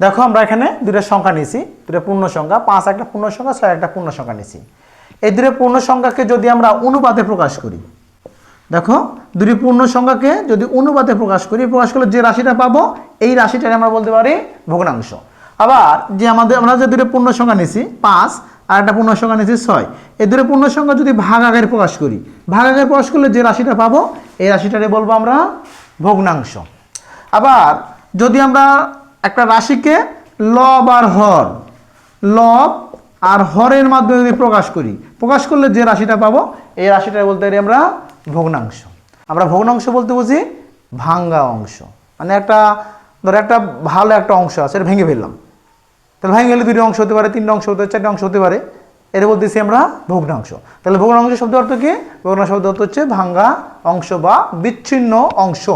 দেখো আমরা এখানে দুটো সংখ্যা নিয়েছি দুটো পূর্ণ সংখ্যা, পাঁচ একটা পূর্ণ সংখ্যা, ছয় একটা পূর্ণ সংখ্যা নিয়েছি। এই দুটো পূর্ণ সংখ্যাকে যদি আমরা অনুপাতে প্রকাশ করি, দেখো দুটি পূর্ণ সংখ্যাকে যদি অনুপাতে প্রকাশ করি, প্রকাশ করলে যে রাশিটা পাবো, এই রাশিটাকে আমরা বলতে পারি ভগ্নাংশ। আবার যে আমাদের আমরা যে দুটো পূর্ণ সংখ্যা নিয়েছি, পাঁচ, আর একটা পূর্ণ সংখ্যা নিয়েছি, ছয়। এই দুটো পূর্ণ সংখ্যা যদি ভাগ আকারে প্রকাশ করি, ভাগ আকারে প্রকাশ করলে যে রাশিটা পাবো, এই রাশিটাকে বলব আমরা ভগ্নাংশ। আবার যদি আমরা একটা রাশিকে লব আর হর। লব আর হরের মাধ্যমে যদি প্রকাশ করি, প্রকাশ করলে যে রাশিটা পাবো, এই রাশিটা বলতে পারি আমরা ভগ্নাংশ। আমরা ভগ্নাংশ বলতে বুঝি ভাঙ্গা অংশ। মানে একটা, ধরো একটা ভালো একটা অংশ আছে, এটা ভেঙে ফেললাম। তাহলে ভেঙে গেলে দুটি অংশ হতে পারে, তিনটা অংশ হতে পারে, চারটে অংশ হতে পারে। এটা বলতেছি আমরা ভগ্নাংশ। তাহলে ভগ্নাংশ শব্দ অর্থ কি? ভগ্নাংশ শব্দ অর্থ হচ্ছে ভাঙ্গা অংশ বা বিচ্ছিন্ন অংশ।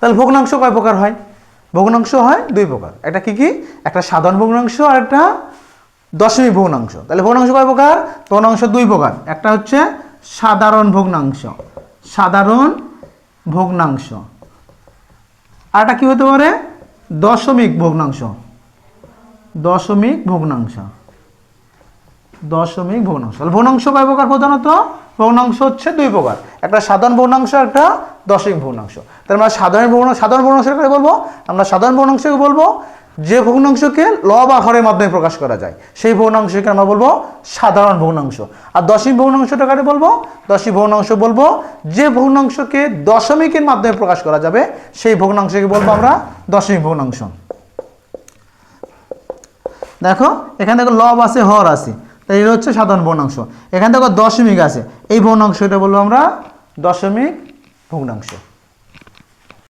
তাহলে ভগ্নাংশ কয় প্রকার হয়? ভগ্নাংশ হয় দুই প্রকার। একটা কি কি? একটা সাধারণ ভগ্নাংশ আর একটা দশমিক ভগ্নাংশ। তাহলে ভগ্নাংশ কয় প্রকার? ভগ্নাংশ দুই প্রকার। একটা হচ্ছে সাধারণ ভগ্নাংশ। সাধারণ ভগ্নাংশ। আর একটা কী হতে পারে? দশমিক ভগ্নাংশ। দশমিক ভগ্নাংশ। দশমিক ভগ্নাংশ। তাহলে ভগ্নাংশ কয় প্রকার প্রধানত? ভগ্নাংশ হচ্ছে দুই প্রকার। একটা সাধারণ ভগ্নাংশ, একটা দশমিক ভগ্নাংশ। তাহলে আমরা সাধারণ ভগ্ন সাধারণ ভগ্নাংশের কথা বলব। আমরা সাধারণ ভগ্নাংশকে বলব, যে ভগ্নাংশকে ল বা হরের মাধ্যমে প্রকাশ করা যায়, সেই ভগ্নাংশকে আমরা বলব সাধারণ ভগ্নাংশ। আর দশমিক ভগ্নাংশটা কারে বলব? দশমিক ভগ্নাংশ বলব, যে ভগ্নাংশকে দশমিকের মাধ্যমে প্রকাশ করা যাবে, সেই ভগ্নাংশকে বলব আমরা দশমিক ভগ্নাংশ। দেখো, এখানে দেখো লব আছে, হর আছে। তাই এটা হচ্ছে সাধারণ ভগ্নাংশ। এখান থেকে দশমিক আছে। এই ভগ্নাংশটা বলব আমরা দশমিক ভগ্নাংশ।